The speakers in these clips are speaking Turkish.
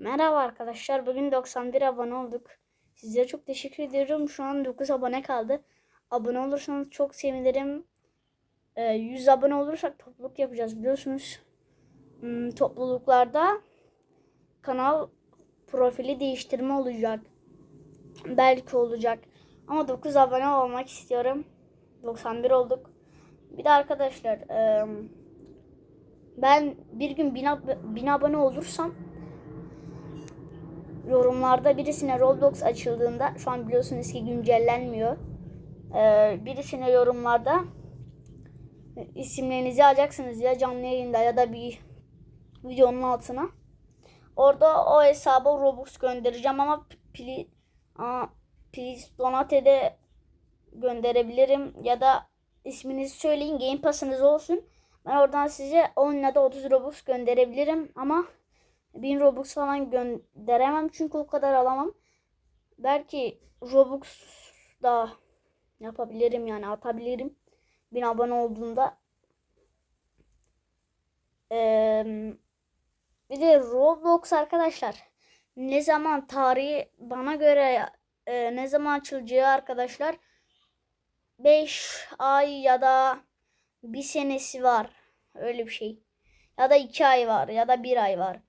Merhaba arkadaşlar. Bugün 91 abone olduk. Sizlere çok teşekkür ediyorum. Şu an 9 abone kaldı. Abone olursanız çok sevinirim. Ee, 100 abone olursak topluluk yapacağız biliyorsunuz. Hmm, topluluklarda kanal profili değiştirme olacak. Belki olacak. Ama 9 abone olmak istiyorum. 91 olduk. Bir de arkadaşlar ben bir gün 1000 ab- 1000 abone olursam yorumlarda birisine Roblox açıldığında şu an biliyorsunuz ki güncellenmiyor. Ee, birisine yorumlarda isimlerinizi alacaksınız ya canlı yayında ya da bir videonun altına. Orada o hesaba Robux göndereceğim ama pli, please donate'de gönderebilirim ya da isminizi söyleyin Game Pass'ınız olsun. Ben oradan size 10 ya da 30 Robux gönderebilirim ama 1000 Robux falan gönderemem çünkü o kadar alamam. Belki Robux da yapabilirim yani atabilirim. 1000 abone olduğunda. Ee, bir de Roblox arkadaşlar ne zaman tarihi bana göre e, ne zaman açılacağı arkadaşlar 5 ay ya da bir senesi var. Öyle bir şey. Ya da 2 ay var ya da 1 ay var.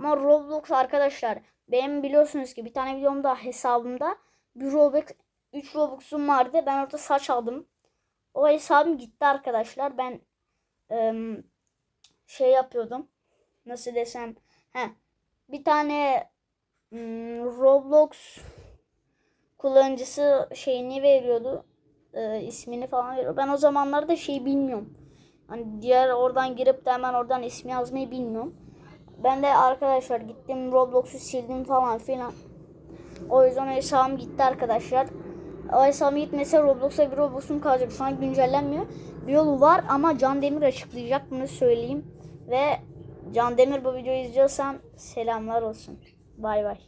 Ama Roblox arkadaşlar benim biliyorsunuz ki bir tane videomda hesabımda bir Robux 3 Robux'um vardı. Ben orada saç aldım. O hesabım gitti arkadaşlar. Ben ım, şey yapıyordum. Nasıl desem. He, bir tane ım, Roblox kullanıcısı şeyini veriyordu. e, ismini falan veriyor. Ben o zamanlarda şey bilmiyorum. Hani diğer oradan girip de hemen oradan ismi yazmayı bilmiyorum. Ben de arkadaşlar gittim Roblox'u sildim falan filan. O yüzden hesabım gitti arkadaşlar. O hesabım gitmese Roblox'a bir Roblox'um kalacak. Şu an güncellenmiyor. Bir yolu var ama Can Demir açıklayacak bunu söyleyeyim. Ve Can Demir bu videoyu izliyorsan selamlar olsun. Bay bay.